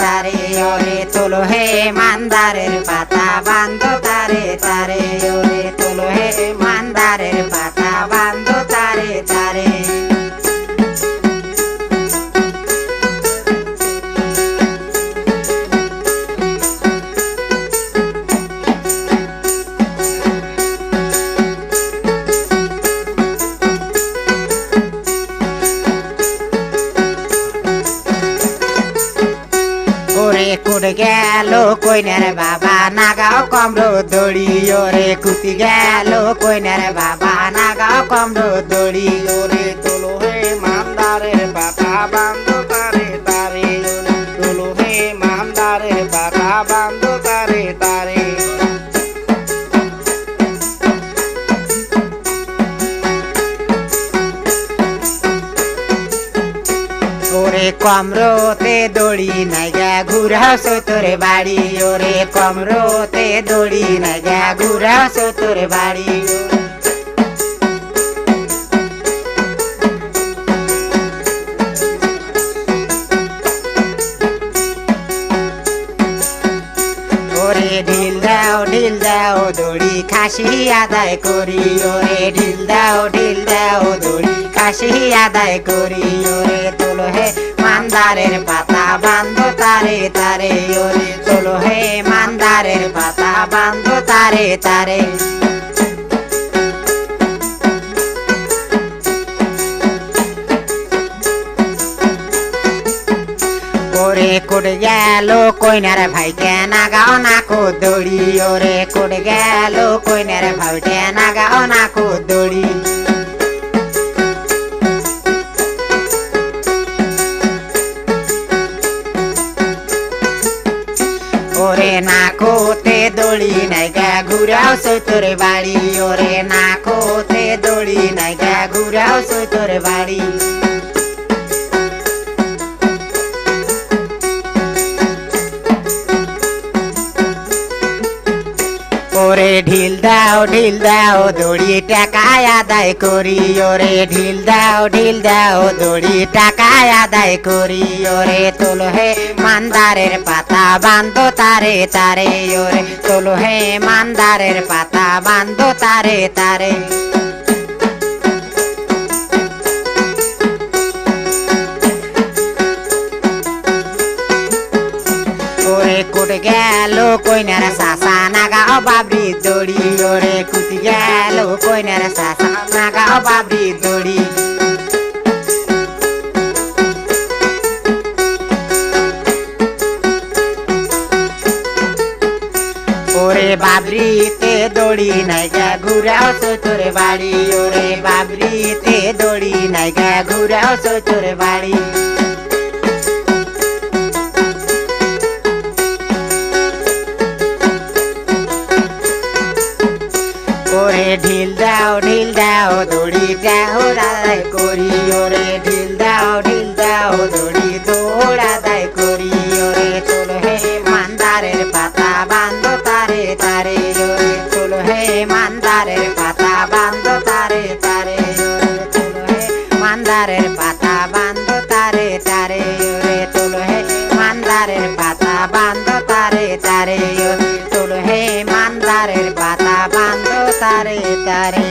তারে ওরে তোলো হে মান্দারের পাতা বান্ধ তারে তারে ওরে তোলো হে মান্দারের পাতা বান্ধ তারে তারে। গেল কইনার বাবা, নাগাও কমরো দড়িও রে কুতি গেল কইনার বাবা, নাগাও কমরো দড়িও ওরে কমরোতে দড়ি নাইগা ঘুরাও তোরে বাড়ি, ওরে কমরোতে দড়ি নাইগা ঘুরাও তোরে বাড়ি। ওরে ঢিল দাও ঢিল দাও, দড়ি খাসি আদায় করি। ওরে ঢিল দাও ঢিল দাও, দড়ি খাসি আদায় করি। ওরে তোলো হে মান্দারের পাতা বান্ধ তারে তারে, ওরে তোলো হে মান্দারের পাতা বান্ধ তারে তারে। ওরে কোট গেল কইনার ভাই কেনা গাও না কো দড়ি ওরে কোট গেল কইনার ভাই কেনা গাও না কো দড়ি ওরে না কোতে দড়ি নাইগা ঘুরাও সৈতর বাড়ি ওরে না কোতে দড়ি নাইগা ঘুরাও সৈতর বাড়ি ওরে ঢিল দাও ঢিল দাও, দড়ি টাকা আদায় করি। ওরে ঢিল দাও ঢিল দাও, দড়ি টাকা আদায় করি। ওরে তোলো হে মান্দারের পাতা বান্ধ তারে তারে। ওরে তোলো হে মান্দারের পাতা বান্ধ তারে তারে। গেল কইনার সাসা নাগা বাবরি দড়ি, ওরে কুটি গেল কইনার সাসা নাগা বাবরি দড়ি। ওরে বাবরিতে দড়ি নাইগা ঘুরাও তোরে বাড়ি। ওরে বাবরিতে দড়ি নাইগা ঘুরাও তোরে বাড়ি। দাও রায় করি ওরে ঢিল দাও ঢিল দাও, দড়ি দৌড়া দায় করি ওরে চল হে মান্দারের পাতা বান্ধ তারে তারে ওরে চল হে মান্দারের পাতা বান্ধ তারে তারে ওরে চল হে মান্দারের পাতা বান্ধ তারে তারে ওরে চল হে মান্দারের পাতা বান্ধ তারে তারে ওরে চল হে মান্দারের পাতা বান্ধ তারে তারে